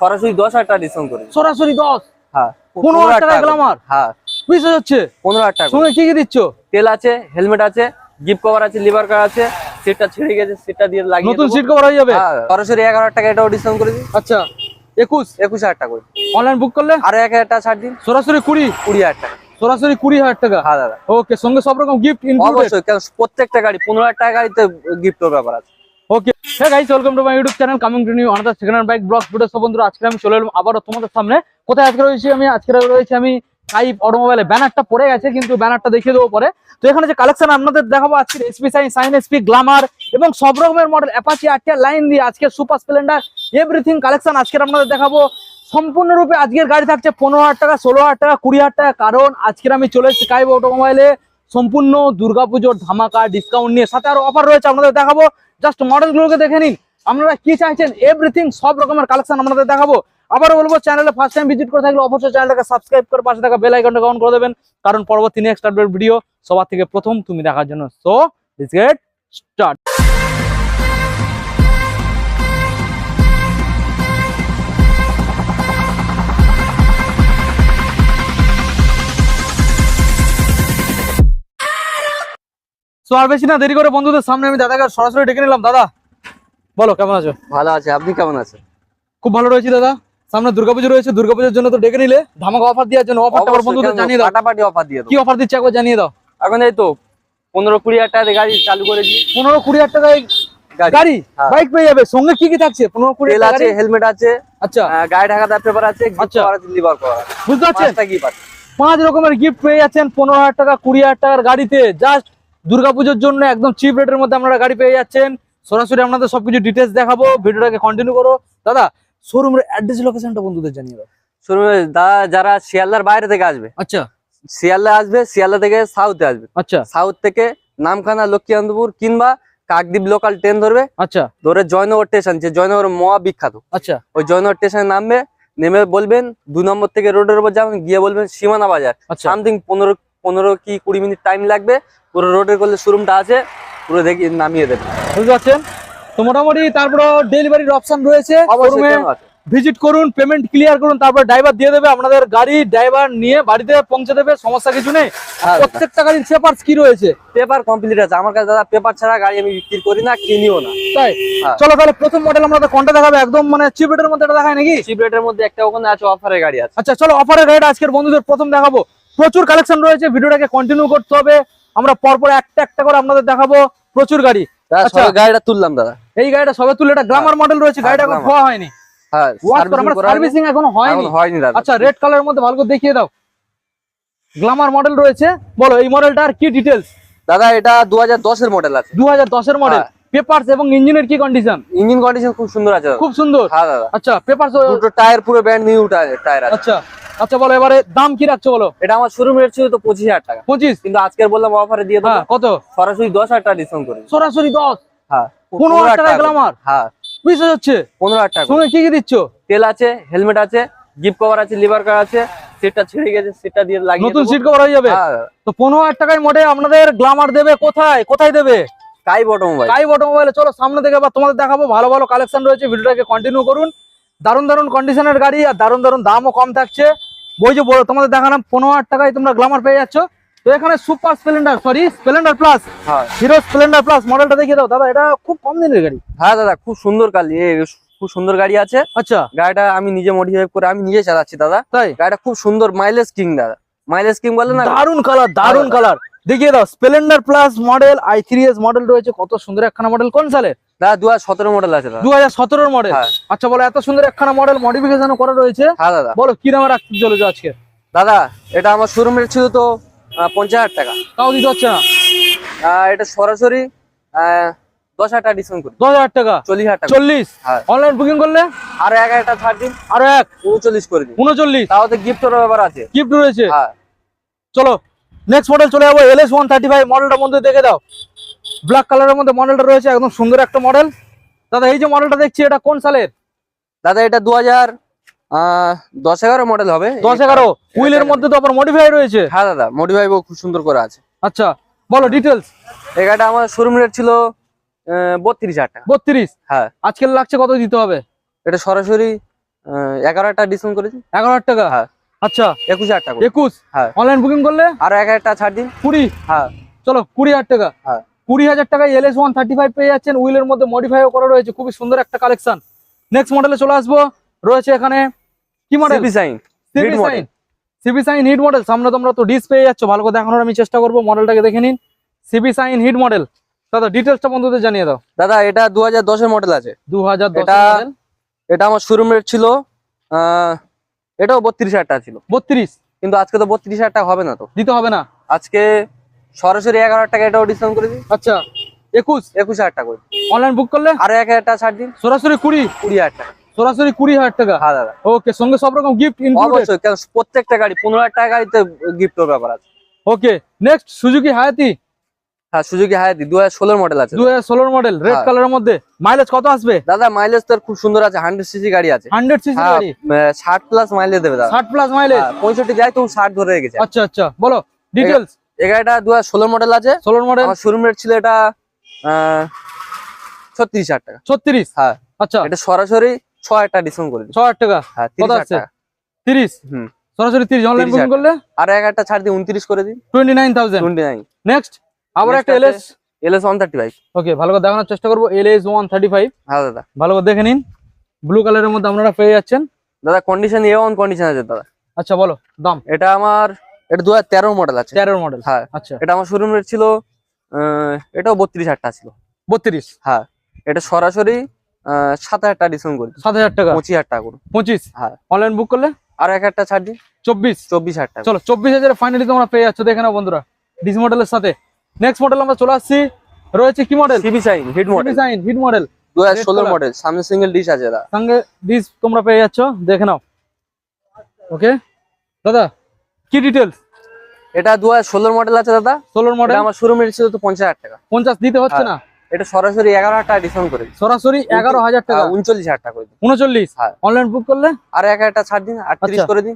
সরাসরি দশ হাজার টাকা ডিসকাউন্ট করে সরাসরি দশ? হ্যাঁ পনেরো হাজার টাকা। গ্লামার হ্যাঁ। হচ্ছে পনেরো হাজার টাকা। সঙ্গে কি কি দিচ্ছ? তেল আছে হেলমেট আছে গিফট কভার আছে লিভার আছে সেটটা ছিঁড়ে গেছে সেটা দিয়ে লাগিয়ে নতুন সিট কভার হয়ে যাবে? হ্যাঁ, সরাসরি এগারো হাজার টাকা এটাও ডিসকাউন্ট করে আচ্ছা একুশ? একুশ হাজার টাকা করে। অনলাইন বুক করলে? আরও এক হাজার টাকা ছাড় দিন। সরাসরি কুড়ি? কুড়ি হাজার টাকা। সরাসরি কুড়ি হাজার টাকা? হ্যাঁ দাদা। ওকে সঙ্গে সব রকম গিফট অবশ্যই প্রত্যেকটা গাড়ি পনেরো হাজার টাকা গাড়িতে গিফটের ব্যাপার আছে। ওকে হ্যাঁ guys welcome to my YouTube channel coming to new another second bike blog video সব বন্ধুরা, আজকে আমি চলে এলাম আবারও তোমাদের সামনে। কোথায় আজকে রয়েছি আমি? আজকে রয়েছি আমি টাইপ অটোমোবাইলে ব্যানারটা পড়ে গেছে, কিন্তু ব্যানারটা দেখিয়ে দেবো পরে। তো এখানে যে কালেকশন আপনাদের দেখাবো আজকে SP Shine Shine SP Glamour এবং সব রকমের মডেল অ্যাপাচি আটটা লাইন দিয়ে আজকে সুপার স্প্লেন্ডার এভরিথিং কালেকশন আজকের আপনাদের দেখাবো। সম্পূর্ণরূপে আজকের গাড়ি থাকছে পনেরো হাজার টাকা, ষোলো হাজার টাকা, কুড়ি হাজার টাকা। কারণ আজকের আমি চলে এসেছি কাইব অটোমোবাইলে সম্পূর্ণ দুর্গাপুজোর ধামাকা ডিসকাউন্ট নিয়ে। সাথে আরও অফার রয়েছে, আপনাদের দেখাবো। জাস্ট মডেলগুলোকে দেখে নিন। আপনারা কি চাইছেন? এভরিথিং সব রকমের কালেকশন আপনাদের দেখাবো। আবার বলব চ্যানেলে ফার্স্ট টাইম ভিজিট করে থাকলে অবশ্যই চ্যানেলটাকে সাবস্ক্রাইব করে পাশে থাকা বেল আইকনটা অন করে দেবেন। কারণ পরবর্তী নেক্সট আপডেট ভিডিও সবার থেকে প্রথম তুমি দেখার জন্য। সো লেটস গেট স্টার্ট আর বেশি না দেরি করে বন্ধুদের সামনে আমি দাদাকে সরাসরি ডেকে নিলাম। দাদা বলো কেমন আছো? ভালো আছে আপনি কেমন আছেন? খুব ভালো রয়েছি দাদা। সামনে দুর্গাপুজো রয়েছে দুর্গাপুজোর জন্য তো ডেকে নিলে। ধামাকা অফার দেওয়ার জন্য অফারটা বন্ধুদের জানিয়ে দাও। ফাটাফাটি অফার দিয়ে দেবো। কি অফার দিচ্ছে একবার জানিয়ে দাও। এখন এই তো পনেরো কুড়ি হাজার টাকা গাড়ি চালু করেছি। পনেরো কুড়ি হাজার টাকায় গাড়ি গাড়ি হ্যাঁ। বাইক পেয়ে যাবে। সঙ্গে কি কি থাকছে? পনেরো কুড়ি তেল আছে হেলমেট আছে আচ্ছা। গাড়ি ঢাকা দেওয়ার পেপার আছে আচ্ছা। লিভার আছে বুঝতে পারছেন? পাঁচ রকমের গিফট পেয়ে যাচ্ছেন পনেরো হাজার টাকা কুড়ি হাজার টাকার গাড়িতে। জাস্ট দুর্গাপুজোর জন্য একদম চিপ রেটের মধ্যে আপনারা গাড়ি পেয়ে যাচ্ছেন। সরাসরি আপনাদের সবকিছু ডিটেলস দেখাবো ভিডিওটাকে কন্টিনিউ করো। দাদা শোরুমের অ্যাড্রেস লোকেশনটা বন্ধুদের জানিয়ে দাও। শুনুন দাদা যারা শিয়ালদার বাইরে থেকে আসবে আচ্ছা। শিয়ালদা আসবে শিয়ালদা থেকে সাউথে আসবে। আচ্ছা। সাউথ থেকে নামখানা লক্ষ্মীকান্তপুর কিংবা কাকদ্বীপ লোকাল ট্রেন ধরবে। আচ্ছা। ধরে জয়নগর স্টেশন যে জয়নগর মহা বিখ্যাত। আচ্ছা। ওই জয়নগর স্টেশনে নামবে নেমে বলবেন দু নম্বর থেকে রোডের উপর যাবেন গিয়ে বলবেন সীমানা বাজার। আচ্ছা। সামথিং পনেরো পনেরো কি কুড়ি মিনিট টাইম লাগবে পুরো রোডের করলে শোরুমটা আছে পুরো দেখি নামিয়ে দেবে। বুঝতে পারছেন? তো মোটামুটি তারপর ডেলিভারির অপশন রয়েছে? ভিজিট করুন পেমেন্ট ক্লিয়ার করুন তারপর ড্রাইভার দিয়ে দেবে আপনাদের গাড়ি ড্রাইভার নিয়ে বাড়িতে পৌঁছে দেবে সমস্যা কিছু নেই। হ্যাঁ, প্রত্যেকটা গাড়ির পেপারস কি রয়েছে? পেপার কমপ্লিট আছে। আমার কাছে দাদা পেপার ছাড়া গাড়ি আমি বিক্রি করি না কিনিও না। তাই? হ্যাঁ। চলো তাহলে প্রথম মডেল আমরা কোনটা দেখাবে একদম মানে চিপ রেটের মধ্যে এটা দেখায় নাকি? চিপ রেটের মধ্যে একটা ওখানে আছে অফারের গাড়ি আছে। আচ্ছা চলো অফারের রেট আজকের বন্ধুদের প্রথম দেখাবো। প্রচুর কালেকশন রয়েছে ভিডিওটাকে কন্টিনিউ করতে হবে। আমরা পরপর একটা একটা করে আপনাদের দেখাবো। প্রচুর গাড়ি। আচ্ছা। গাড়িটা তুললাম দাদা। এই গাড়িটা সবে তুলে এটা গ্লামার মডেল রয়েছে হ্যাঁ, গাড়িটা এখন। ধোয়া হয়নি। হ্যাঁ। সার্ভিসিং এখনও হয়নি। হয়নি দাদা। আচ্ছা রেড কালারের মধ্যে ভালো করে দেখিয়ে দাও। গ্লামার মডেল রয়েছে। বলো এই মডেলটার কি ডিটেলস দাদা এটা দু হাজার দশের মডেল আছে। দু হাজার দশের মডেল হ্যাঁ। পেপারস এবং ইঞ্জিনের কি কন্ডিশন ইঞ্জিন কন্ডিশন খুব সুন্দর আছে খুব সুন্দর। হ্যাঁ দাদা। আচ্ছা পেপারস দুটো টায়ার পুরো ব্র্যান্ড নিউ টায়ার আছে। আচ্ছা। আচ্ছা বলো এবারে দাম কি রাখছো বলো? এটা আমার শোরুম রেট ছিল তো পঁচিশ হাজার টাকা। পঁচিশ? কিন্তু আজকে বললাম অফারে দিয়ে দেবো। হ্যাঁ কত? সরাসরি দশ হাজার টাকা ডিসকাউন্ট করে সরাসরি দশ? হ্যাঁ পনেরো হাজার টাকা। গ্লামার হ্যাঁ হচ্ছে পনেরো হাজার টাকা। কি কি দিচ্ছ? তেল আছে হেলমেট আছে গিফট কভার আছে লিভার আছে সিটটা ছিঁড়ে গেছে সিটটা দিয়ে লাগিয়ে নতুন সিট কভার হয়ে যাবে? হ্যাঁ। তো পনেরো হাজার টাকায় মোটে আপনাদের গ্লামার দেবে কোথায়? কোথায় দেবে? কাই অটোমোবাইল কাই অটোমোবাইলে চলো সামনে থেকে তোমাদের দেখাবো। ভালো ভালো কালেকশন রয়েছে। ভিডিওটাকে কন্টিনিউ করুন। দারুণ দারুণ কন্ডিশনের গাড়ি আর দারুণ দারুণ দামও কম থাকছে। বই যে বলো তোমাদের দেখালাম পনেরো হাজার টাকায় তোমরা গ্লামার পেয়ে যাচ্ছ। তো এখানে super Splendor sorry Splendor plus হ্যাঁ। হিরো স্প্লেন্ডার প্লাস মডেলটা দেখিয়ে দাও। দাদা এটা খুব কম দিনের গাড়ি। হ্যাঁ দাদা খুব সুন্দর কালি এ, খুব সুন্দর গাড়ি আছে। আচ্ছা। গাড়িটা আমি নিজে মডিফাই করে আমি নিজে চালাচ্ছি দাদা। তাই? গাড়িটা খুব সুন্দর মাইলেজ কিং দাদা। মাইলেজ কিং বলে না? দারুণ কালার দারুণ কালার দেখিয়ে দাও Splendor plus model i three S model রয়েছে। কত সুন্দর একখানা মডেল কোন সালে দাদা দু হাজার সতেরো মডেল আছে দু হাজার সতেরোর মডেল হ্যাঁ। আচ্ছা বলো এত সুন্দর একখানা মডেল মডিফিকেশন করা রয়েছে। হ্যাঁ দাদা। বলো কি নামে রাখতে চলেছো আজকে? দাদা এটা আমার শোরুম রেট ছিল তো পঞ্চাশ হাজার টাকা। তাও দিতে হচ্ছে না? এটা সরাসরি দশ হাজার টাকা ডিসকাউন্ট করি। দশ হাজার টাকা? চল্লিশ হাজার টাকা। চল্লিশ? হ্যাঁ। অনলাইন বুকিং করলে? আর এক হাজার টাকা ছাড় দিন। আরও এক? উনচল্লিশ করে দিন। উনচল্লিশ? গিফটের ব্যাপার আছে। গিফট রয়েছে? হ্যাঁ। চলো নেক্সট মডেল চলে যাব L S one thirty five মডেলটার মধ্যে দেখে দাও। ব্ল্যাক কালারের মধ্যে মডেলটা রয়েছে একদম সুন্দর একটা মডেল দাদা এই যে মডেলটা দেখছি এটা কোন সালের? দাদা এটা দু হাজার দশ এগারো মডেল হবে। দশ এগারো। হুইলের মধ্যে তো আবার মডিফাই রয়েছে। হ্যাঁ দাদা মডিফাই খুব সুন্দর করে আছে। আচ্ছা বলো ডিটেলস এই গাড়িটা আমার শোরুম রেট ছিল বত্রিশ হাজার টাকা। বত্রিশ? হ্যাঁ। আজকের লাগছে কত দিতে হবে? এটা সরাসরি এগারো হাজার টাকা ডিসকাউন্ট করে দিন এগারো হাজার টাকা? হ্যাঁ। আচ্ছা। একুশ হাজার টাকা একুশ? হ্যাঁ। অনলাইন বুকিং করলে? আরও এক হাজার টাকা ছাড় দিন। কুড়ি? হ্যাঁ। চলো কুড়ি হাজার টাকা। হ্যাঁ। কুড়ি হাজার টাকায় L S one thirty five পেয়ে যাচ্ছেন। উইলের মধ্যে মডিফাইও করা রয়েছে। খুবই সুন্দর একটা কালেকশন নেক্সট মডেলে চলে আসব। রয়েছে এখানে কি model Shine Shine CB Shine hit model সামনে তোমরা তো ডিস পেয়ে যাচ্ছ। ভালো করে দেখানোর আমি চেষ্টা করব। মডেলটাকে দেখে নিন। সিবি সাইন হিট মডেল দাদা ডিটেলসটা বন্ধুদের জানিয়ে দাও। দাদা এটা দু হাজার দশের মডেল আছে। দু হাজার এটা- এটা আমার শোরুম রেট ছিল আহ, এটাও বত্রিশ হাজার টাকা ছিল। বত্রিশ? কিন্তু আজকে তো বত্রিশ হাজার টাকা হবে না তো। দিতে হবে না? আজকে সরাসরি এগারো হাজার টাকা এটাও ডিসকাউন্ট করে দিন আচ্ছা একুশ? একুশ হাজার টাকা করে অনলাইন বুক করলে? আরও এক হাজার টাকা ছাড় দিন। সরাসরি কুড়ি? কুড়ি হাজার টাকা। সরাসরি কুড়ি হাজার টাকা? হ্যাঁ দাদা। ওকে সঙ্গে সব রকম গিফট অবশ্যই প্রত্যেকটা গাড়ি পনেরো হাজার টাকা গাড়িতে গিফটের ব্যাপার আছে। ওকে নেক্সট সুজুকি হায়াতি হ্যাঁ সুজুকি হায়াতি দু হাজার ষোলোর মডেল আছে। দু হাজার ষোলোর মডেল রেড। কালারের মধ্যে। মাইলেজ কত আসবে? দাদা মাইলেজ তো খুব সুন্দর আছে হান্ড্রেড সিসি গাড়ি আছে। হান্ড্রেড সিসি হ্যাঁ গাড়ি? ষাট প্লাস মাইলেজ দেবে দাদা। ষাট প্লাস মাইলেজ হ্যাঁ, পঁয়ষট্টি যায় তো ষাট ধরে রেখেছে। আচ্ছা আচ্ছা বলো ডিটেলস এই গাড়িটা দু হাজার ষোলোর মডেল আছে। ষোলোর মডেল আমার শোরুম রেট ছিল এটা ছত্রিশ হাজার টাকা। ছত্রিশ? হ্যাঁ। আচ্ছা। এটা সরাসরি ছ হাজার টাকা ডিসকাউন্ট করে ছ হাজার টাকা? হ্যাঁ কত তিরিশ হাজার আছে? টাকা। তিরিশ? হুম। সরাসরি তিরিশ অনলাইন 30 বুকিং করলে? আর এক একটা ছাড় দিয়ে উনত্রিশ করে দিন twenty nine thousand twenty nine next আবার একটা LS L S one thirty five okay ভালো করে দেখানোর চেষ্টা করব L S one thirty five হ্যাঁ দাদা। ভালো করে দেখে নিন ব্লু কালারের মধ্যে আপনারা পেয়ে যাচ্ছেন। দাদা কন্ডিশন এ ওয়ান কন্ডিশন আছে দাদা। আচ্ছা বলো দাম। এটা আমার এটা দু হাজার তেরো মডেল আছে। তেরোর মডেল হ্যাঁ। আচ্ছা। এটা আমার শোরুম রেট ছিল এটাও বত্রিশ হাজার টাকা ছিল। বত্রিশ? হ্যাঁ। এটা সরাসরি আহ, সাত হাজার টাকা ডিসকাউন্ট করে দিন সাত হাজার টাকা? পঁচিশ হাজার টাকা করুন পঁচিশ? হ্যাঁ। অনলাইন বুক করলে? আর এক একটা ছাড় দিন। চব্বিশ? চব্বিশ হাজার টাকা। চলো চব্বিশ হাজারে ফাইনালি তোমরা পেয়ে যাচ্ছ দেখে নাও বন্ধুরা। ডিস মডেলের সাথে। নেক্সট মডেল আমরা চলে আসছি। রয়েছে কি model CB Shine hit model design hit model দু হাজার Red ষোলোর color। মডেল সামনে সিঙ্গেল ডিশ আছে দাদা। সঙ্গে ডিস তোমরা পেয়ে যাচ্ছ দেখে নাও। ওকে দাদা কি ডিটেলস এটা দু হাজার ষোলোর মডেল আছে দাদা। ষোলোর মডেল এটা আমার শোরুম ছিল তো পঞ্চাশ হাজার টাকা। পঞ্চাশ দিতে হচ্ছে না? এটা সরাসরি এগারো হাজার টাকা ডিসকাউন্ট করে সরাসরি এগারো হাজার টাকা? হ্যাঁ, উনচল্লিশ হাজার টাকা করে দিন উনচল্লিশ? হ্যাঁ। অনলাইন বুক করলে? আর এক একটা ছাড় দিন আটত্রিশ আচ্ছা। করে দিন।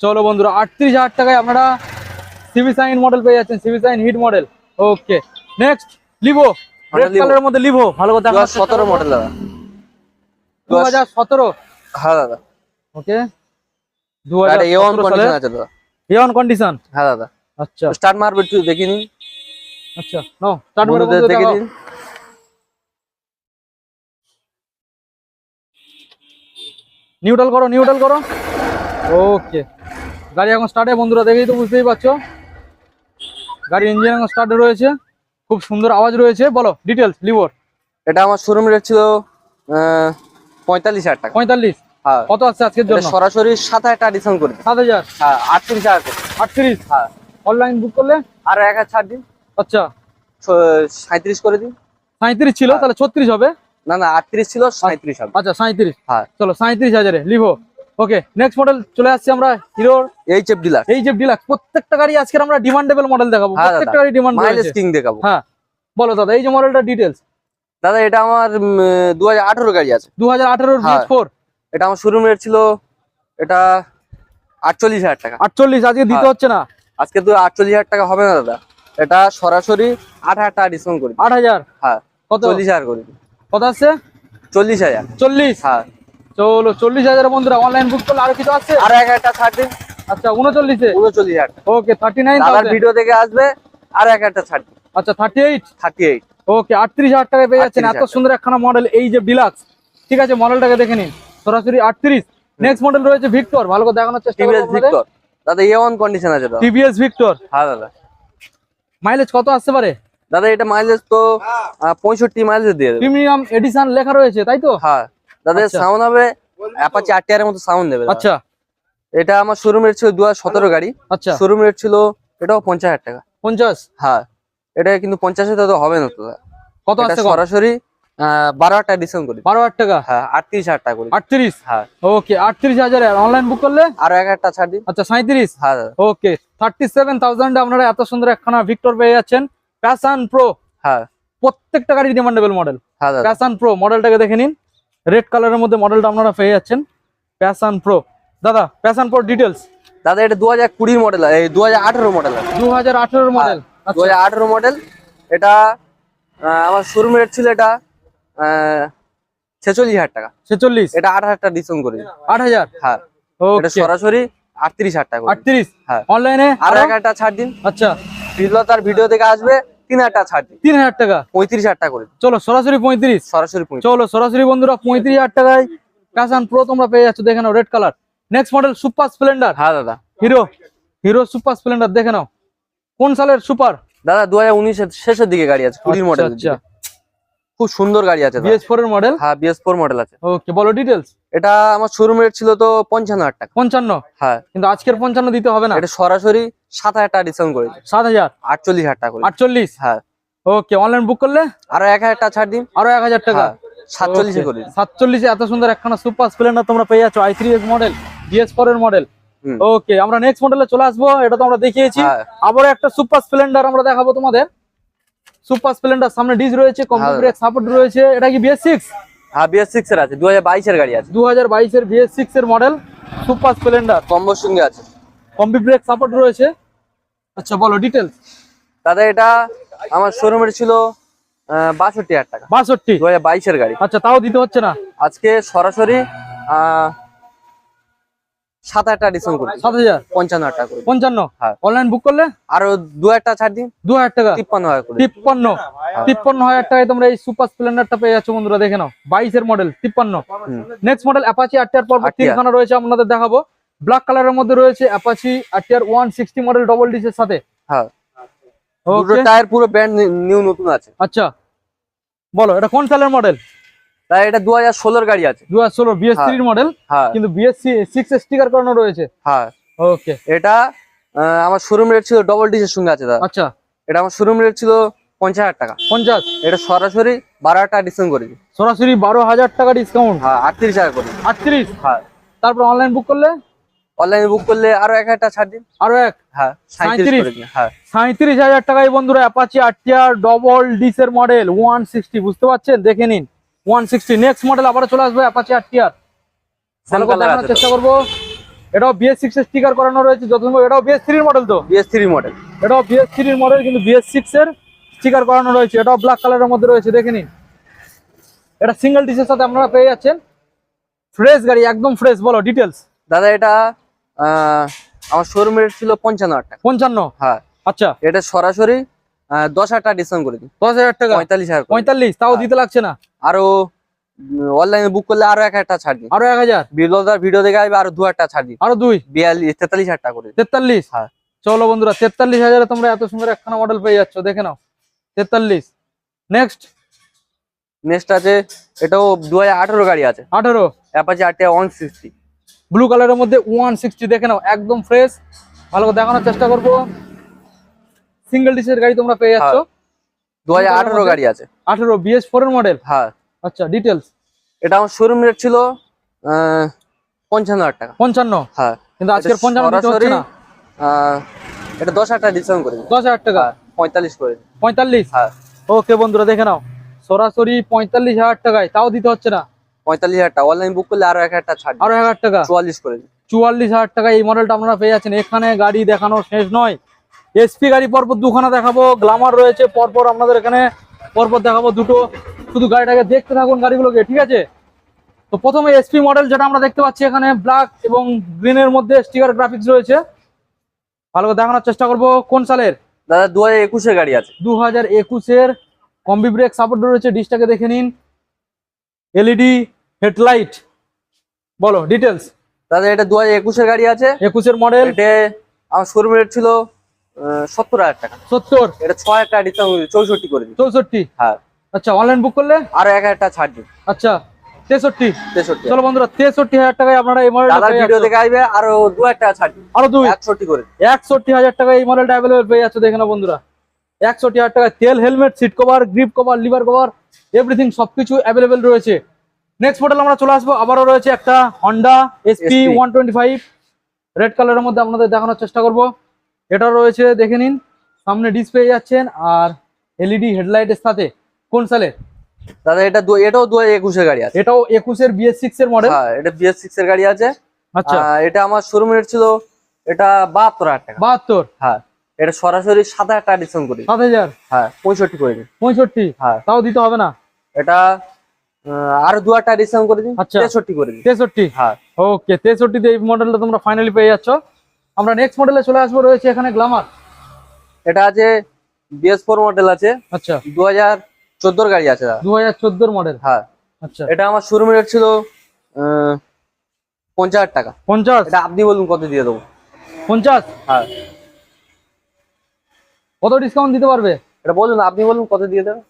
চলো বন্ধুরা আটত্রিশ হাজার টাকায় আপনারা সিবি সাইন মডেল পেয়ে যাচ্ছেন। CB Shine hit model okay next Livo red কালারের মধ্যে লিভো ভালো করে দু সতেরো মডেল দাদা। দু হাজার সতেরো। হ্যাঁ দাদা। ওকে দু এটা এ ওয়ান কন্ডিশন আছে দাদা। এওয়ান কন্ডিশন হ্যাঁ দাদা। আচ্ছা। স্টার্ট মারবে একটু দেখে নিন। আচ্ছা নো স্টার্ট বন্ধুদের দেখে নিন। নিউট্রাল করো নিউট্রাল করো। ওকে গাড়ি এখন স্টার্টে বন্ধুরা দেখেই তো বুঝতেই পারছ। গাড়ি ইঞ্জিন স্টার্ট রয়েছে। খুব সুন্দর আওয়াজ রয়েছে। বলো ডিটেলস লিভোর এটা আমার শোরুম রেট ছিল পঁয়তাল্লিশ হাজার টাকা। পঁয়তাল্লিশ? হ্যাঁ। কত আসছে আজকের জন্য? সরাসরি সাত হাজার টাকা ডিসকাউন্ট করে সাত হাজার? হ্যাঁ আটত্রিশ হাজার আটত্রিশ? হ্যাঁ। অনলাইন বুক করলে? আর এক হাজার ছাড় দিন। আচ্ছা। সাঁত্রিশ করে দিন। সাঁত্রিশ ছিল হ্যাঁ। তাহলে ছত্রিশ হবে? না না আটত্রিশ ছিল সাঁত্রিশ হবে। আচ্ছা সাঁত্রিশ হ্যাঁ। চলো সাঁত্রিশ হাজারে। লিভো ওকে নেক্সট মডেল চলে আসছি আমরা হিরোর এইচ এফ ডিলার এই যে ডিলাক্স প্রত্যেকটা গাড়ি আজকে আমরা ডিমান্ডেবল মডেল দেখাবো। হ্যাঁ প্রত্যেকটা গাড়ি ডিমান্ড মাইলেজ কিং দেখাবো। হ্যাঁ বলো দাদা এই যে মডেলটা ডিটেলস দাদা এটা আমার দু হাজার আঠারো গাড়ি আছে। দু হাজার আঠারোর হ্যাঁ। ফোর এটা আমার শোরুম রেট ছিল এটা আটচল্লিশ হাজার টাকা। আটচল্লিশ আজকে দিতে হ্যাঁ। হচ্ছে না? আজকে তো আটচল্লিশ হাজার টাকা হবে না দাদা। এটা সরাসরি আট হাজার টাকা ডিসকাউন্ট করে দিন। আট হাজার? হ্যাঁ কত? চল্লিশ হাজার করে কত চল্লিশ হাজার। চল্লিশ? হ্যাঁ। চলো চল্লিশ হাজার বন্ধুরা অনলাইন বুক করলে আরও কিছু আসছে আর এক টাকা ছাড় দিন আচ্ছা উনচল্লিশে? উনচল্লিশ হাজার। ওকে থার্টি নাইন দাদার ভিডিও দেখে আসবে আর এক টাকা ছাড় দিন আচ্ছা thirty eight thirty eight okay আটত্রিশ হাজার টাকায় পেয়ে যাচ্ছেন। এত সুন্দর একখানা মডেল এই যে ডিলাক্স ঠিক আছে মডেলটাকে দেখে নিন। সরাসরি আটত্রিশ। নেক্সট মডেল রয়েছে ভিক্টর ভালো করে দেখানোর চেষ্টা টিভিএস ভিক্টর দাদা এ ওয়ান কন্ডিশন আছে দাদা। টিভিএস ভিক্টর হ্যাঁ দাদা। মাইলেজ কত আসতে পারে? দাদা এটা মাইলেজ তো পঁয়ষট্টি মাইলেজ দিয়ে দেবে। প্রিমিয়াম এডিশন লেখা রয়েছে তাই তো? হ্যাঁ। আচ্ছা। সাউন্ড হবে অ্যাপাচি আর টিআর মতো সাউন্ড দেবে আচ্ছা। এটা আমার শোরুম রেট ছিল দু সতেরো গাড়ি। আচ্ছা। শোরুম রেট ছিল এটাও পঞ্চাশ হাজার টাকা। পঞ্চাশ? হ্যাঁ। এটা কিন্তু পঞ্চাশ হাজার তো হবে না তো কত? সরাসরি বারো হাজার টাকা ডিসকাউন্ট করি। বারো হাজার টাকা? হ্যাঁ আটত্রিশ হাজার টাকা করি। আটত্রিশ? হ্যাঁ। ওকে আটত্রিশ হাজারে অনলাইন বুক করলে? আর এক হাজার টাকা ছাড় দিন। আচ্ছা সাঁত্রিশ হ্যাঁ ওকে থার্টি সেভেন থাউজেন্ড আপনারা এত সুন্দর একখানা ভিক্টর পেয়ে যাচ্ছেন। প্যাশন প্রো হ্যাঁ। প্রত্যেকটা গাড়ি ডিমান্ডেবল মডেল হ্যাঁ প্যাশন প্রো মডেলটাকে দেখে নিন। রেড কালারের মধ্যে মডেলটা আপনারা পেয়ে যাচ্ছেন প্যাশন প্রো দাদা প্যাশন প্রো ডিটেলস দাদা এটা দু হাজার কুড়ির মডেল এই দু হাজার আঠেরো মডেল দু হাজার আঠেরোর মডেল দু হাজার আঠেরো মডেল এটা আমার শোরুম রেট ছিল এটা ছেচল্লিশ হাজার টাকা। ছেচল্লিশ? এটা আট হাজার টাকা ডিসকাউন্ট করে আট হাজার? হ্যাঁ। এটা সরাসরি আটত্রিশ হাজার টাকা আটত্রিশ? হ্যাঁ। অনলাইনে আর এক হাজার টাকা ছাড় দিন। আচ্ছা। বিপ্লতার ভিডিও থেকে আসবে। তিন হাজার টাকা ছাড় তিন হাজার টাকা? পঁয়ত্রিশ হাজার টাকা করে। চলো সরাসরি পঁয়ত্রিশ। সরাসরি চলো সরাসরি বন্ধুরা পঁয়ত্রিশ হাজার টাকায় প্যাশন প্রো তোমরা পেয়ে যাচ্ছ দেখে নাও red colour next model Super Splendor হ্যাঁ দাদা। হিরো হিরো সুপার স্প্লেন্ডার দেখে নাও। কোন সালের সুপার দাদা দু হাজার উনিশের শেষের দিকে গাড়ি আছে কুড়ির মডেল আচ্ছা। খুব সুন্দর গাড়ি আছে। বিএস ফোর এর মডেল হ্যাঁ বিএস ফোর মডেল আছে। ওকে বলো ডিটেলস এটা আমার শোরুম রেট ছিল তো পঞ্চান্ন হাজার টাকা। পঞ্চান্ন? হ্যাঁ। কিন্তু আজকের পঞ্চান্ন দিতে হবে না? এটা সরাসরি সাত হাজার টাকা ডিসকাউন্ট করে। সাত হাজার? আটচল্লিশ হাজার টাকা আটচল্লিশ? হ্যাঁ। ওকে অনলাইন বুক করলে? আরও এক হাজার টাকা ছাড় দিন। আরও এক হাজার টাকা? হ্যাঁ সাতচল্লিশে করে সাতচল্লিশে এত সুন্দর একখানা সুপার স্প্লেন্ডার তোমরা পেয়ে যাচ্ছ। I three S model BS four এর মডেল ওকে আমরা নেক্সট মডেলে চলে আসব। এটা তো আমরা দেখিয়েছি। হ্যাঁ। আবার একটা সুপার স্প্লেন্ডার আমরা দেখাবো তোমাদের। সুপার স্প্লেন্ডার সামনে ডিজ রয়েছে কম্পিউটার ব্রেক সাপোর্ট রয়েছে। এটা কি বিএস সিক্স হ্যাঁ বিএস সিক্স এর আছে দু হাজার গাড়ি আছে। দু হাজার বাইশের বিএস সিক্স এর মডেল সুপার স্প্লেন্ডার কম্বোর সঙ্গে আছে। কম্বি ব্রেক সাপোর্ট রয়েছে। আচ্ছা বলো ডিটেলস দাদা এটা আমার শোরুমের ছিল বাষট্টি হাজার টাকা। বাষট্টি? দু হাজার বাইশের গাড়ি। আচ্ছা তাও দিতে হচ্ছে না? আজকে সরাসরি আহ, সাত হাজার টাকা ডিসকাউন্ট সাত হাজার? পঞ্চান্ন টাকা করে পঞ্চান্ন? হ্যাঁ। অনলাইন বুক করলে? আরও দু হাজার টাকা ছাড় দিন। দু হাজার টাকা? তিপ্পান্ন হাজার করে তিপ্পান্ন। তিপ্পান্ন হাজার টাকায় তোমরা এই সুপার স্প্লেন্ডারটা পেয়ে যাচ্ছ বন্ধুরা দেখে নাও। বাইশের মডেল তিপ্পান্ন। নেক্সট মডেল অ্যাপাচি আরটিআর পর তিনখানা রয়েছে আপনাদের দেখাবো। ব্ল্যাক কালারের মধ্যে রয়েছে Apache RTR one sixty model double ডিসের সাথে। হ্যাঁ। টায়ার পুরো ব্র্যান্ড নিউ নতুন আছে। আচ্ছা। বলো এটা কোন সালের মডেল তাই এটা দু হাজার ষোলোর গাড়ি আছে। দু হাজার ষোলো বিএস থ্রির মডেল হ্যাঁ। কিন্তু বিএসসি সিক্স স্টিকার করানো রয়েছে। হ্যাঁ। ওকে এটা আমার শোরুম রেট ছিল ডবল ডিসের সঙ্গে আছে দাদা। আচ্ছা। এটা আমার শোরুম রেট ছিল পঞ্চাশ হাজার টাকা। পঞ্চাশ। এটা সরাসরি বারো হাজার টাকা ডিসকাউন্ট করে সরাসরি বারো হাজার টাকা ডিসকাউন্ট হ্যাঁ আটত্রিশ হাজার করে। আটত্রিশ? হ্যাঁ। তারপর অনলাইন বুক করলে? অনলাইনে বুক করলে আরও এক হাজার ছাড় দিন। আরও এক? হ্যাঁ সাঁত্রিশ 37 হ্যাঁ। সাঁত্রিশ হাজার টাকায় বন্ধুরা অ্যাপাচি আরটিআর ডবল ডিসের মডেল ওয়ান সিক্সটি বুঝতে পারছেন? দেখে নিন। ওয়ান সিক্সটি নেক্সট মডেল আবার চলে আসবে অ্যাপাচি আরটিআর ভালো করে colour দেখানোর চেষ্টা করব। এটাও বিএস সিক্স এর স্টিকার করানো রয়েছে যত এটাও বিএস থ্রির মডেল তো। বিএস থ্রি মডেল এটাও বিএস থ্রির মডেল কিন্তু বিএস সিক্স এর স্টিকার করানো রয়েছে। এটাও ব্ল্যাক কালারের মধ্যে রয়েছে দেখে নিন। এটা সিঙ্গেল ডিসের সাথে আপনারা পেয়ে যাচ্ছেন। ফ্রেশ গাড়ি একদম ফ্রেশ বলো ডিটেলস দাদা এটা আহ, আমার শোরুম রেট ছিল পঞ্চান্ন হাজার টাকা। পঞ্চান্ন? হ্যাঁ। আচ্ছা। এটা সরাসরি দশ হাজার টাকা ডিসকাউন্ট করে দিন দশ হাজার টাকা? পঁয়তাল্লিশ হাজার পঁয়তাল্লিশ তাও দিতে লাগছে না? আরও অনলাইনে বুক করলে আরও এক হাজার টাকা ছাড় দিন আরও এক হাজার? বিরলদার ভিডিও দেখে আসবে আরও দু হাজার টাকা ছাড় দিন আরও দুই? বিয়াল্লিশ তেতাল্লিশ হাজার টাকা করে তেতাল্লিশ? হ্যাঁ। চলো বন্ধুরা তেতাল্লিশ হাজারে তোমরা এত সুন্দর একখানা মডেল পেয়ে যাচ্ছ দেখে নাও। তেতাল্লিশ। নেক্সট নেক্সট আছে এটাও দু হাজার আঠারো গাড়ি আছে। আঠারো। Apache RTR one sixty blue কালারের মধ্যে ওয়ান সিক্সটি দেখে নাও একদম ফ্রেশ ভালো করে দেখানোর চেষ্টা করব। সিঙ্গেল ডিসের গাড়ি তোমরা পেয়ে যাচ্ছ। দু হাজার আঠারো গাড়ি আছে। আঠারো বিএস ফোর এর মডেল হ্যাঁ। আচ্ছা ডিটেলস এটা আমার শোরুম রেট ছিল পঞ্চান্ন হাজার টাকা। পঞ্চান্ন? হ্যাঁ। কিন্তু আজকের পঞ্চান্ন দিতে হচ্ছে সরাসরি, এটা দশ হাজার টাকা ডিসকাউন্ট করে দশ হাজার টাকা? পঁয়তাল্লিশ করে পঁয়তাল্লিশ? হ্যাঁ। ওকে বন্ধুরা দেখে নাও। সরাসরি পঁয়তাল্লিশ হাজার টাকায় তাও দিতে হচ্ছে না? পঁয়তাল্লিশ হাজার টাকা। অনলাইন বুক করলে আরও এক হাজার টাকা ছাড় আরও এক হাজার টাকা? চুয়াল্লিশ করে চুয়াল্লিশ হাজার টাকা এই মডেলটা আপনারা পেয়ে যাচ্ছেন। এখানে গাড়ি দেখানো শেষ নয়। এসপি গাড়ি পরপর দুখানা দেখাবো গ্লামার রয়েছে পরপর আপনাদের এখানে পরপর দেখাবো দুটো। শুধু গাড়িটাকে দেখতে থাকুন গাড়িগুলোকে ঠিক আছে? তো প্রথমে এসপি মডেল যেটা আমরা দেখতে পাচ্ছি এখানে ব্ল্যাক এবং গ্রিনের মধ্যে স্টিকার গ্রাফিক্স রয়েছে। ভালো করে দেখানোর চেষ্টা করব কোন সালের? দাদা দু হাজার একুশের গাড়ি আছে। দু হাজার একুশের কম্বি ব্রেক সাপোর্ট রয়েছে ডিসটাকে দেখে নিন। এলইডি হেডলাইট বলো ডিটেলস দাদা এটা দু হাজার একুশের গাড়ি আছে। একুশের মডেল এটা আমার শোরুম রেট ছিল। সত্তর হাজার টাকা। সত্তর? এটা ছ হাজার টাকা ডিসকাউন্ট চৌষট্টি করে দিন চৌষট্টি? হ্যাঁ। আচ্ছা অনলাইন বুক করলে? আরও এক হাজার টাকা ছাড় দিন। আচ্ছা তেষট্টি? তেষট্টি। চলো বন্ধুরা তেষট্টি হাজার টাকায় আপনারা এই দাদার ভিডিও দেখে আসবে আরও দু হাজার টাকা ছাড় দিন। আরও দুই? একষট্টি করে একষট্টি হাজার এই মডেলটা অ্যাভেলেবেল পেয়ে যাচ্ছে দেখে না বন্ধুরা। একষট্টি হাজার তেল helmet seat cover grip cover lever cover everything সবকিছু অ্যাভেলেবেল রয়েছে। নেক্সট মডেল আমরা চলে আসব আবারও রয়েছে একটা Honda SP one twenty five red কালারের মধ্যে আপনাদের দেখানোর চেষ্টা করব। এটা রয়েছে দেখে নিন সামনে ডিস পেয়ে যাচ্ছেন আর এলইডি হেডলাইটের সাথে কোন সালে দাদা এটা এটাও দু হাজার একুশের গাড়ি আছে। এটাও একুশের বিএস সিক্স এর মডেল হ্যাঁ এটা বিএস সিক্স এর গাড়ি আছে। আচ্ছা। এটা আমার শোরুম রেট ছিল এটা বাহাত্তর হাজার টাকা। বাহাত্তর? হ্যাঁ এটা সরাসরি সাত হাজার টাকা ডিসকাউন্ট করে। সাত হাজার? হ্যাঁ পঁয়ষট্টি করে দিন। পঁয়ষট্টি? হ্যাঁ। তাও দিতে হবে না? এটা আরও দু একটা ডিসকাউন্ট করে দিন আচ্ছা। তেষট্টি করে দিন। তেষট্টি? হ্যাঁ। ওকে তেষট্টিতে এই মডেলটা তোমরা ফাইনালি পেয়ে যাচ্ছ। আমরা নেক্সট মডেলে চলে আসব রয়েছে এখানে গ্লামার এটা আছে বিএস ফোর মডেল আছে। আচ্ছা। দু হাজার চোদ্দোর গাড়ি আছে দু হাজার চোদ্দোর মডেল হ্যাঁ। আচ্ছা। এটা আমার শোরুম রেট ছিল পঞ্চাশ টাকা। পঞ্চাশ? এটা আপনি বলুন কত দিয়ে দেবো। পঞ্চাশ? হ্যাঁ। কত ডিসকাউন্ট দিতে পারবে? এটা বলুন আপনি বলুন কত দিয়ে দেবেন।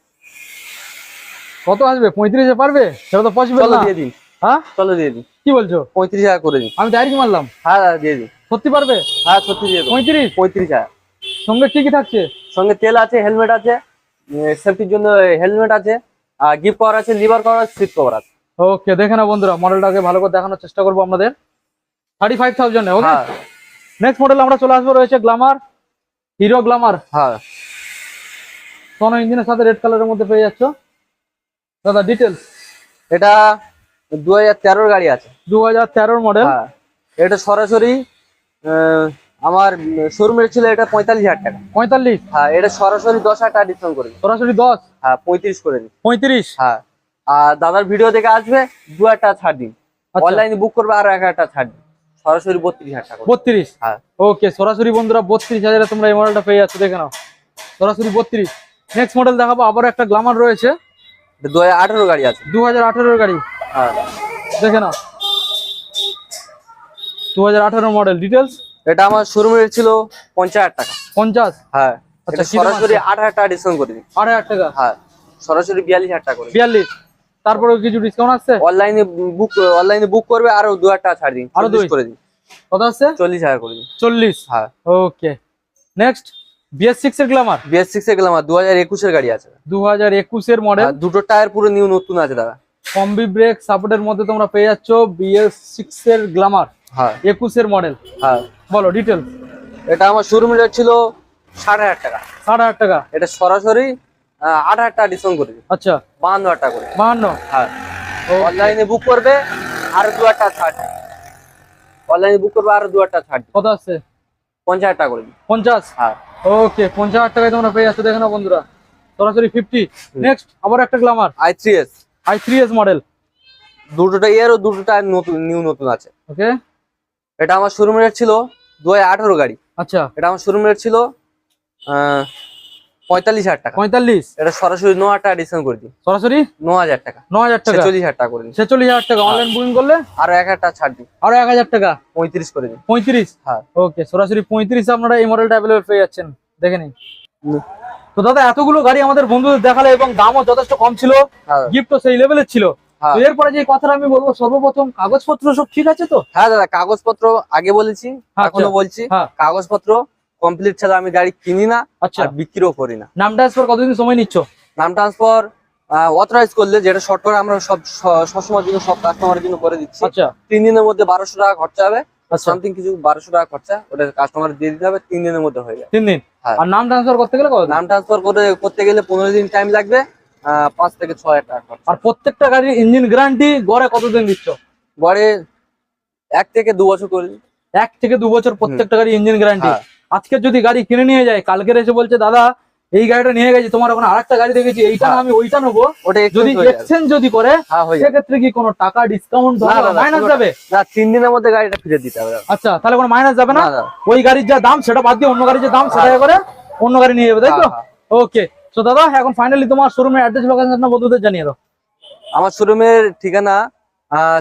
কত আসবে? পঁয়ত্রিশে পারবে? সেটা তো পসিবল না। দিয়ে দিন। হ্যাঁ? চলো দিয়ে দিন। কি বলছো? পঁয়ত্রিশ হাজার করে দিন। আমি ডাইরেক্ট মারলাম। হ্যাঁ দিয়ে দিন। সত্যি পারবে? হ্যাঁ সত্যি দিয়ে পঁয়ত্রিশ? পঁয়ত্রিশ হ্যাঁ। সঙ্গে কি কি থাকছে? সঙ্গে তেল আছে হেলমেট আছে সেফটির জন্য হেলমেট আছে আর গিফট কভার আছে লিভার কভার আছে সিট কভার আছে। ওকে দেখে না বন্ধুরা মডেলটাকে ভালো করে দেখানোর চেষ্টা করব আপনাদের। Thirty five thousand okay next model আমরা চলে আসব রয়েছে গ্লামার হিরো গ্লামার হ্যাঁ। সোনো ইঞ্জিনের সাথে রেড কালারের মধ্যে পেয়ে যাচ্ছ। দাদা ডিটেলস এটা দু হাজার তেরোর গাড়ি আছে। দু হাজার তেরোর মডেল হ্যাঁ। এটা সরাসরি আমার শোরুম রেট ছিল এটা পঁয়তাল্লিশ হাজার টাকা। পঁয়তাল্লিশ? হ্যাঁ এটা সরাসরি দশ হাজার টাকা ডিসকাউন্ট করে সরাসরি দশ? হ্যাঁ পঁয়ত্রিশ করে দিন পঁয়ত্রিশ? হ্যাঁ আর দাদার ভিডিও দেখে আসবে দু হাজার টাকা ছাড় দিন। আচ্ছা। অনলাইনে বুক করবে আর এক হাজার টাকা ছাড় দিন। সরাসরি বত্রিশ হাজার টাকা বত্রিশ? হ্যাঁ। ওকে সরাসরি বন্ধুরা বত্রিশ হাজারে তোমরা এই মডেলটা পেয়ে যাচ্ছ দেখে নাও। সরাসরি বত্রিশ। নেক্সট মডেল দেখাবো আবার একটা গ্লামার রয়েছে। দু হাজার আঠেরো গাড়ি আছে। দু হাজার আঠেরোর গাড়ি। হ্যাঁ। দেখে নাও। দু হাজার আঠেরো মডেল ডিটেলস এটা আমার শোরুম রেট ছিল পঞ্চাশ হাজার টাকা। পঞ্চাশ? হ্যাঁ আচ্ছা, সরাসরি আছে? আট হাজার টাকা ডিসকাউন্ট করে দিন আট হাজার টাকা? হ্যাঁ সরাসরি বিয়াল্লিশ হাজার টাকা করে বিয়াল্লিশ? তারপরেও কিছু ডিসকাউন্ট আসছে অনলাইনে বুক অনলাইনে বুক করবে আরও দু হাজার টাকা ছাড় দিন আরও দুই? করে দিন কত আসছে চল্লিশ হাজার করে দিন চল্লিশ? হ্যাঁ। ওকে। নেক্সট বিএস সিক্স এর গ্লামার বিএস সিক্স এ গেলাম আর দু হাজার একুশের গাড়ি আছে। দু হাজার একুশের মডেল দুটো টায়ার পুরো নিউ নতুন আছে দাদা। কম্বি ব্রেক সাপোর্টের মধ্যে তোমরা পেয়ে যাচ্ছ বিএস সিক্স এর গ্লামার হ্যাঁ। একুশের মডেল হ্যাঁ। বলো ডিটেলস এটা আমার শোরুম রেট ছিল ষাট হাজার টাকা। ষাট হাজার টাকা? এটা সরাসরি আট হাজার টাকা ডিসকাউন্ট করে আচ্ছা। বাহান্ন হাজার টাকা করে। বাহান্ন? হ্যাঁ। অনলাইনে বুক করবে আরও দু হাজার টাকা ছাড়। অনলাইনে বুক করবে আরও দু হাজার টাকা ছাড়। কত আসছে পঞ্চাশ হাজার টাকা করে পঞ্চাশ? হ্যাঁ। ওকে পঞ্চাশ হাজার টাকায় তোমরা পেয়ে যাচ্ছ। দেখে নাও বন্ধুরা। সরাসরি ফিফটি নেক্সট আবার একটা Glamour i three S i three S model দুটোটা ইয়ার ও দুটো টায়ার নতুন নিউ নতুন আছে। ওকে এটা আমার শোরুম রেট ছিল দু হাজার আঠারো গাড়ি। আচ্ছা। এটা আমার শোরুম রেট ছিল পঁয়তাল্লিশ হাজার টাকা। পঁয়তাল্লিশ? এটা সরাসরি ন হাজার টাকা ডিসকাউন্ট করে সরাসরি? ন হাজার টাকা। ন হাজার টাকা? ছেচল্লিশ হাজার টাকা করে ছেচল্লিশ হাজার টাকা। অনলাইন বুকিং করলে? আরও এক হাজার টাকা ছাড় আরও এক হাজার টাকা? পঁয়ত্রিশ করে পঁয়ত্রিশ? হ্যাঁ। ওকে সরাসরি পঁয়ত্রিশ আপনারা এই মডেলটা অ্যাভেলেবল পেয়ে যাচ্ছেন। দেখে নিন। তো দাদা এতগুলো গাড়ি আমাদের বন্ধুদের দেখালে এবং দামও যথেষ্ট কম ছিল। হ্যাঁ। গিফটও সেই লেভেলের ছিল। হ্যাঁ। এরপরে যে কথাটা আমি বলব সর্বপ্রথম কাগজপত্র সব ঠিক আছে তো? হ্যাঁ দাদা কাগজপত্র আগে বলেছি আচ্ছা। এখনও বলছি। হ্যাঁ। কাগজপত্র কমপ্লিট ছাড়া আমি গাড়ি কিনি না আচ্ছা। বিক্রিও করি না। নাম ট্রান্সফার কতদিন সময় নিচ্ছ? নাম ট্রান্সফার অথরাইজ করলে যেটা শর্ট করে আমরা সব সবসময়ের জন্য সব কাস্টমারের জন্য করে দিচ্ছি। আচ্ছা। তিন দিনের মধ্যে বারোশো টাকা খরচা হবে। আচ্ছা। সামথিং কিছু বারোশো টাকা খরচা ওটা কাস্টমার দিয়ে দিতে হবে তিন দিনের মধ্যে হয়ে যায় তিন দিন? হ্যাঁ। আর নাম ট্রান্সফার করতে গেলে নাম ট্রান্সফার করে করতে গেলে পনেরো দিন টাইম লাগবে। পাঁচ থেকে ছয় হাজার টাকা আর প্রত্যেকটা গাড়ির ইঞ্জিন গ্যারান্টি গড়ে কতদিন দিচ্ছ? গড়ে এক থেকে দু বছর করে। এক থেকে দু বছর প্রত্যেকটা গাড়ি ইঞ্জিন গ্যারান্টি। হ্যাঁ। আজকে যদি গাড়ি কিনে নিয়ে যায় কালকে এসে বলছে দাদা এই গাড়িটা নিয়ে গেছি তোমার ওখানে আরেকটা গাড়ি দেখেছি এইটা হ্যাঁ। আমি ওইটা নেব। যদি। এক্সচেঞ্জ যদি করে হ্যাঁ সেক্ষেত্রে কি কোনো টাকা ডিসকাউন্ট মাইনাস যাবে? না তিন দিনের মধ্যে গাড়িটা ফিরে দিতে হবে। আচ্ছা তাহলে কোনো মাইনাস যাবে না। ওই গাড়ির যা দাম সেটা বাদ দিয়ে অন্য গাড়ির যে দাম সেটা করে অন্য গাড়ি নিয়ে যাবে তাই তো। ওকে তো দাদা এখন ফাইনালি তোমার শোরুমের অ্যাড্রেস লোকেশনটা বন্ধুদের জানিয়ে দাও। আমার শোরুমের ঠিকানা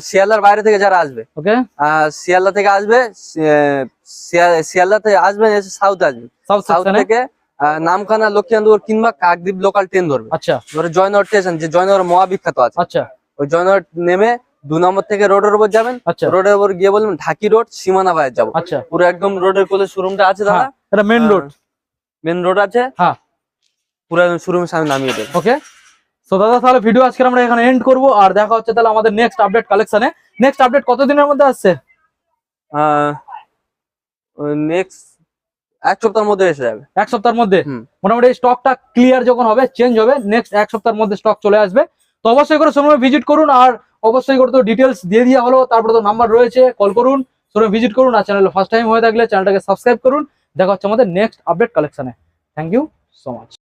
শিয়ালদার বাইরে থেকে যারা আসবে ওকে শিয়ালদা থেকে আসবে শিয়ালদা থেকে আসবেন এসে সাউথ আসবে। সাউথ সাউথ থেকে নামখানা লক্ষ্মীন্দর কিংবা কাকদ্বীপ লোকাল ট্রেন ধরবে। আচ্ছা। ধরে জয়নগর স্টেশন যে জয়নগর মহাবিখ্যাত আছে। আচ্ছা। ওই জয়নগর নেমে দু নম্বর থেকে রোডের উপর যাবেন। আচ্ছা। রোডের উপর গিয়ে বলবেন ঢাকি রোড সীমানা বাজার যাব। আচ্ছা। পুরো একদম রোডের কোলে শোরুমটা আছে দাদা। হ্যাঁ এটা মেন রোড মেন রোড আছে। হ্যাঁ। পুরো শোরুমের সামনে নামিয়ে দেবে। ওকে সো দাদা তাহলে ভিডিও আজকে আমরা এখানে এন্ড করব। আর দেখা হচ্ছে তাহলে আমাদের নেক্সট আপডেট কালেকশনে নেক্সট আপডেট কতদিনের মধ্যে আসছে? নেক্সট এক সপ্তাহের মধ্যে এসে যাবে। এক সপ্তাহের মধ্যে? মোটামুটি স্টকটা ক্লিয়ার যখন হবে চেঞ্জ হবে নেক্সট এক সপ্তাহের মধ্যে স্টক চলে আসবে। তো অবশ্যই করে শোরুমে ভিজিট করুন আর অবশ্যই করে তো ডিটেলস দিয়ে দেওয়া হলো তারপরে তো নাম্বার রয়েছে কল করুন শোরুমে ভিজিট করুন আর চ্যানেল ফার্স্ট টাইম হয়ে থাকলে চ্যানেলটাকে সাবস্ক্রাইব করুন। দেখা হচ্ছে আমাদের নেক্সট আপডেট কালেকশনে থ্যাংক ইউ সো মাচ